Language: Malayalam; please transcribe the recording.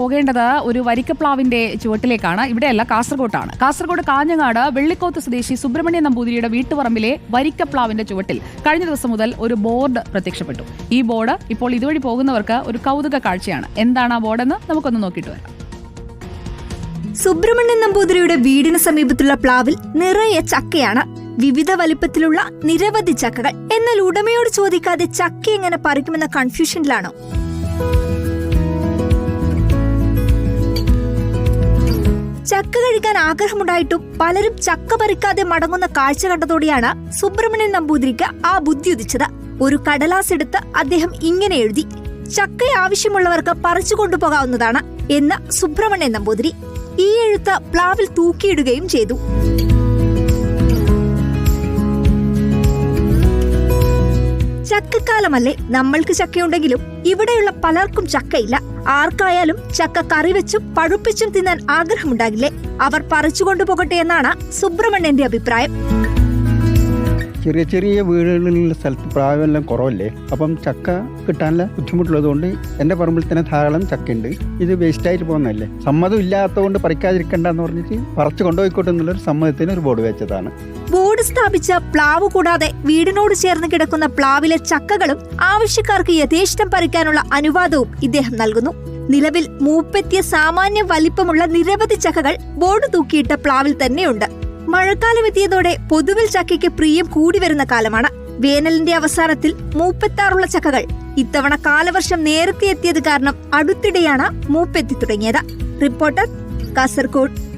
പോകേണ്ടത് ഒരു വരിക്കപ്ലാവിന്റെ ചുവട്ടിലേക്കാണ്. ഇവിടെയല്ല കാസർഗോട്ടാണ്. കാസർഗോഡ് കാഞ്ഞങ്ങാട് വെള്ളിക്കോത്ത് സ്വദേശി സുബ്രഹ്മണ്യ നമ്പൂതിരിയുടെ വീട്ടുപറമ്പിലെ വരിക്കപ്ലാവിന്റെ ചുവട്ടിൽ കഴിഞ്ഞ ദിവസം മുതൽ ഒരു ബോർഡ് പ്രത്യക്ഷപ്പെട്ടു. ഈ ബോർഡ് ഇപ്പോൾ ഇതുവഴി പോകുന്നവർക്ക് ഒരു കൗതുക കാഴ്ചയാണ്. എന്താണ് ആ ബോർഡെന്ന് നമുക്കൊന്ന് നോക്കിയിട്ട് വരാം. സുബ്രഹ്മണ്യൻ നമ്പൂതിരിയുടെ വീടിന് സമീപത്തുള്ള പ്ലാവിൽ നിറയെ ചക്കയാണ്. വിവിധ വലിപ്പത്തിലുള്ള നിരവധി ചക്കകൾ. എന്നാൽ ഉടമയോട് ചോദിക്കാതെ ചക്ക എങ്ങനെ പറിക്കുമെന്ന കൺഫ്യൂഷനിലാണോ ചക്ക കഴിക്കാൻ ആഗ്രഹമുണ്ടായിട്ടും പലരും ചക്ക പറിക്കാതെ മടങ്ങുന്ന കാഴ്ച കണ്ടതോടെയാണ് സുബ്രഹ്മണ്യൻ നമ്പൂതിരിക്ക് ആ ബുദ്ധി ഉദിച്ചത്. ഒരു കടലാസ് എടുത്ത് അദ്ദേഹം ഇങ്ങനെ എഴുതി ചക്ക ആവശ്യമുള്ളവർക്ക് പറിച്ചു കൊണ്ടുപോകാവുന്നതാണ് എന്ന് സുബ്രഹ്മണ്യൻ നമ്പൂതിരി ഈ എഴുത്ത് പ്ലാവിൽ തൂക്കിയിടുകയും ചെയ്തു. ചക്കക്കാലമല്ലേ നമ്മൾക്ക് ചക്കയുണ്ടെങ്കിലും ഇവിടെയുള്ള പലർക്കും ചക്കയില്ല. ആർക്കായാലും ചക്ക കറി വെച്ചും പഴുപ്പിച്ചും തിന്നാൻ ആഗ്രഹമുണ്ടാകില്ലേ? അവർ പറിച്ചു കൊണ്ടുപോകട്ടെ എന്നാണ് സുബ്രഹ്മണ്യന്റെ അഭിപ്രായം. ചെറിയ ചെറിയ വീടുകളിലുള്ള സ്ഥലത്ത് പ്രായമെല്ലാം കുറവല്ലേ? അപ്പം ചക്ക കിട്ടാനുള്ള ബുദ്ധിമുട്ടുള്ളതുകൊണ്ട് എന്റെ പറമ്പിൽ തന്നെ ധാരാളം ചക്കയുണ്ട്. ഇത് വേസ്റ്റായിട്ട് പോകുന്നതല്ലേ? സമ്മതം ഇല്ലാത്തതുകൊണ്ട് പറിക്കാതിരിക്കണ്ട എന്ന് പറഞ്ഞിട്ട് പറിച്ചു കൊണ്ടുപോയിക്കോട്ടെ എന്നുള്ളൊരു സമ്മതത്തിന് ഒരു ബോർഡ് വെച്ചതാണ്. ബോർഡ് സ്ഥാപിച്ച പ്ലാവ് കൂടാതെ വീടിനോട് ചേർന്ന് കിടക്കുന്ന പ്ലാവിലെ ചക്കകളും ആവശ്യക്കാർക്ക് യഥേഷ്ടം പറിക്കാനുള്ള അനുവാദവും ഇദ്ദേഹം നൽകുന്നു. നിലവിൽ മൂപ്പെത്തിയ സാമാന്യ വലിപ്പമുള്ള നിരവധി ചക്കകൾ ബോർഡ് തൂക്കിയിട്ട പ്ലാവിൽ തന്നെയുണ്ട്. മഴക്കാലം എത്തിയതോടെ പൊതുവിൽ ചക്കയ്ക്ക് പ്രിയം കൂടി വരുന്ന കാലമാണ്. വേനലിന്റെ അവസാനത്തിൽ മൂപ്പെത്താറുള്ള ചക്കകൾ. ഇത്തവണ കാലവർഷം നേരത്തെ എത്തിയത് കാരണം അടുത്തിടെയാണ് മൂപ്പെത്തി തുടങ്ങിയത്. റിപ്പോർട്ടർ കാസർഗോഡ്